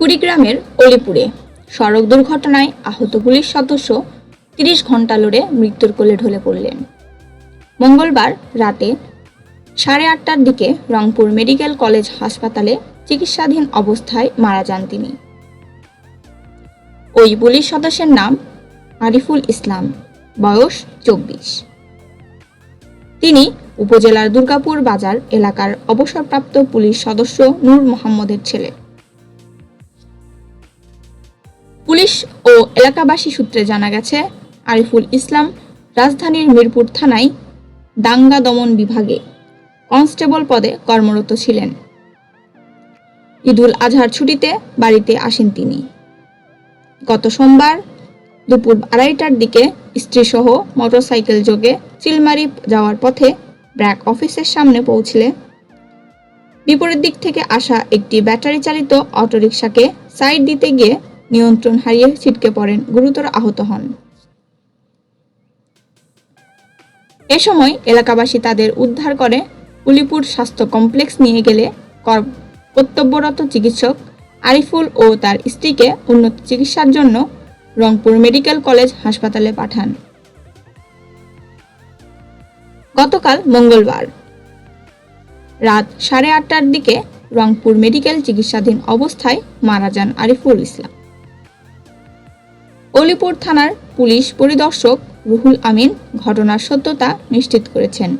কুড়িগ্রামের অলিপুরে। সড়ক দুর্ঘটনায় আহত পুলিশ সদস্য তিরিশ ঘণ্টা লড়ে মৃত্যুর কোলে ঢলে পড়লেন। মঙ্গলবার রাতে সাড়ে আটটার দিকে রংপুর মেডিকেল কলেজ হাসপাতালে চিকিৎসাধীন অবস্থায় মারা যান তিনি। ওই পুলিশ সদস্যের নাম আরিফুল ইসলাম, বয়স চব্বিশ। তিনি উপজেলার দুর্গাপুর বাজার এলাকার অবসরপ্রাপ্ত পুলিশ সদস্য নূর মোহাম্মদের ছেলে। পুলিশ ও এলাকাবাসী সূত্রে জানা গেছে, আরিফুল ইসলাম রাজধানীর মিরপুর থানায় দাঙ্গা দমন বিভাগে কনস্টেবল পদে কর্মরত ছিলেন। ঈদুল আজহার ছুটিতে বাড়িতে আসেন তিনি। গত সোমবার দুপুর আড়াইটার দিকে স্ত্রীসহ মোটরসাইকেল যোগে চিলমারি যাওয়ার পথে ব্র্যাক অফিসের সামনে পৌঁছলে। বিপরীত দিক থেকে আসা একটি ব্যাটারি চালিত অটোরিকশাকে সাইড দিতে গিয়ে নিয়ন্ত্রণ হারিয়ে ছিটকে পড়েন, গুরুতর আহত হন। এ সময় এলাকাবাসী তাদের উদ্ধার করে উলিপুর স্বাস্থ্য কমপ্লেক্স নিয়ে গেলে কর্তব্যরত চিকিৎসক আরিফুল ও তার স্ত্রীকে উন্নত চিকিৎসার জন্য রংপুর মেডিকেল কলেজ হাসপাতালে পাঠান। গতকাল মঙ্গলবার রাত সাড়ে আটটার দিকে রংপুর মেডিকেল চিকিৎসাধীন অবস্থায় মারা যান আরিফুল ইসলাম। অলিপুর থানার পুলিশ পরিদর্শক রুহুল আমিন ঘটনার সত্যতা নিশ্চিত করেছেন।